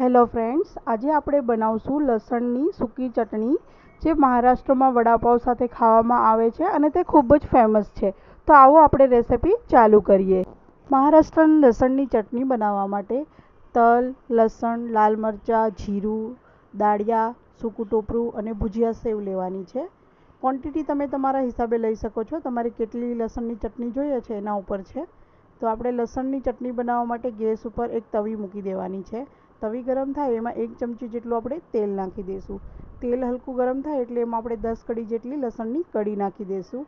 Hello friends, આજે આપણે બનાવશું લસણની સૂકી ચટણી, જે મહારાષ્ટ્રમાં વડાપાવ સાથે ખાવામાં આવે છે અને તે ખૂબ જ ફેમસ છે. તો આવો આપણે રેસિપી ચાલુ કરીએ. મહારાષ્ટ્રની લસણની ચટણી બનાવવા માટે તલ, લસણ, લાલ મરચાં, જીરું, દાળિયા, સૂકું ટોપરું અને ભુજિયા સેવ લેવાની છે. ક્વોન્ટિટી તમે તમારા હિસાબે લઈ શકો છો. તમારે કેટલી લસણની ચટણી જોઈએ છે એના ઉપર છે. તો આપણે લસણની ચટણી બનાવવા માટે ગેસ ઉપર એક તવી મૂકી દેવાની છે. તવી ગરમ થાય, એમાં એક ચમચી જેટલું આપણે તેલ નાખી દઈશું. તેલ હલકું ગરમ થાય એટલે એમાં આપણે દસ કડી જેટલી લસણની કડી નાખી દઈશું.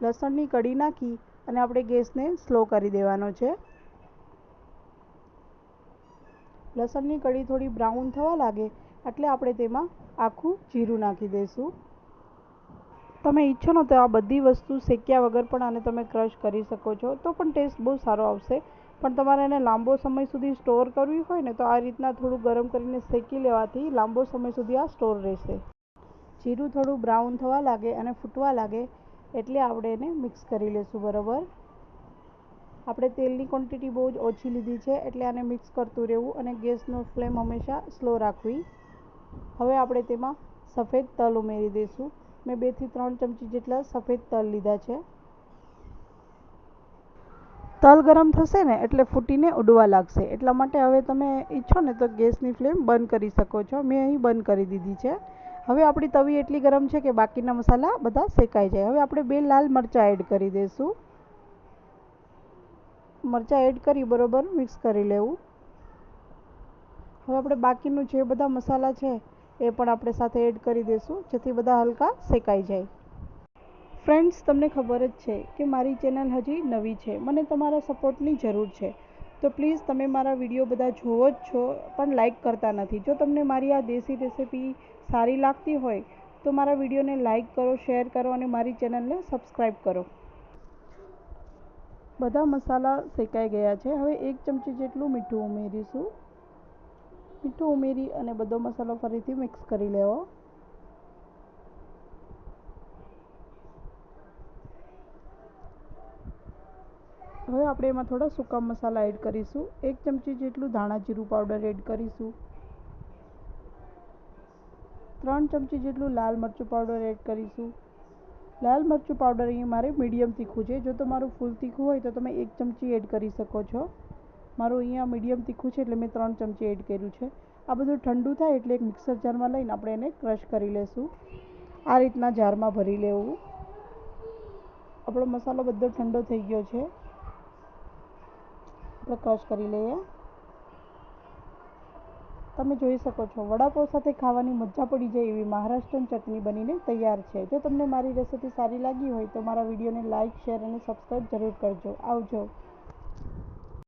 લસણની કડી નાખી અને આપણે ગેસને સ્લો કરી દેવાનો છે. લસણની કડી થોડી બ્રાઉન થવા લાગે એટલે આપણે તેમાં આખું જીરું નાખી દઈશું. તમે ઈચ્છો ને તો આ બધી વસ્તુ શેક્યા વગર પણ આને તમે ક્રશ કરી શકો છો, તો પણ ટેસ્ટ બહુ સારો આવશે. પણ તમારે એને લાંબો સમય સુધી સ્ટોર કરવી હોય ને તો આ રીતના થોડું ગરમ કરીને શેકી લેવાથી લાંબો સમય સુધી આ સ્ટોર રહેશે. જીરું થોડું બ્રાઉન થવા લાગે અને ફૂટવા લાગે એટલે આપણે એને મિક્સ કરી લઈશું બરાબર. આપણે તેલની ક્વોન્ટિટી બહુ જ ઓછી લીધી છે એટલે આને મિક્સ કરતું રહેવું અને ગેસનો ફ્લેમ હંમેશા સ્લો રાખવી. હવે આપણે તેમાં સફેદ તલ ઉમેરી દઈશું. મેં બેથી ત્રણ ચમચી જેટલા સફેદ તલ લીધા છે. તલ ગરમ થશે ને એટલે ફૂટીને ઉડવા લાગશે. એટલા માટે હવે તમે ઈચ્છો ને તો ગેસની ફ્લેમ બંધ કરી શકો છો. મેં અહીં બંધ કરી દીધી છે. હવે આપણી તવી એટલી ગરમ છે કે બાકીના મસાલા બધા શેકાઈ જાય. હવે આપણે બે લાલ મરચાં એડ કરી દઈશું મરચાં એડ કરી બરોબર મિક્સ કરી લેવું. હવે આપણે બાકીનું જે બધા મસાલા છે એ પણ આપણે સાથે એડ કરી દઈશું જેથી બધા હલકા શેકાઈ જાય. ફ્રેન્ડ્સ તમને ખબર જ છે કે મારી ચેનલ હજી નવી છે. મને તમારા સપોર્ટની જરૂર છે. તો પ્લીઝ તમે મારા વીડિયો બધા જોવો જ છો, પણ લાઇક કરતા નથી. જો તમને મારી આ દેશી રેસીપી સારી લાગતી હોય, તો મારા વિડીયોને લાઇક કરો, શેર કરો અને મારી ચેનલને સબસ્ક્રાઈબ કરો. બધા મસાલા શેકાઈ ગયા છે. હવે એક ચમચી જેટલું મીઠું ઉમેરીશું. મીઠું ઉમેરી અને બધો મસાલો ફરીથી મિક્સ કરી લેવો. હવે આપણે એમાં થોડા સૂકા મસાલા એડ કરીશું. એક ચમચી જેટલું ધાણા જીરું પાવડર એડ કરીશું. ત્રણ ચમચી જેટલું લાલ મરચું પાવડર એડ કરીશું. લાલ મરચું પાવડર અહીં મારે મીડિયમ તીખું છે. જો તમારું ફૂલ તીખું હોય તો તમે એક ચમચી એડ કરી શકો છો. મારું અહીંયા મીડિયમ તીખું છે એટલે મેં ત્રણ ચમચી એડ કર્યું છે. આ બધું ઠંડુ થાય એટલે એક મિક્સર જારમાં લઈને આપણે એને ક્રશ કરી લેશું. આ રીતના જારમાં ભરી લેવું. આપણો મસાલો બધો ઠંડો થઈ ગયો છે. આપણે ક્રશ કરી લઈએ. તમે જોઈ શકો છો વડાપાવ સાથે ખાવાની મજા પડી જાય એવી મહારાષ્ટ્રન ચટણી બનીને તૈયાર છે. જો તમને મારી રેસીપી સારી લાગી હોય તો મારા વિડીયોને લાઇક શેર અને સબસ્ક્રાઈબ જરૂર કરજો. આવજો.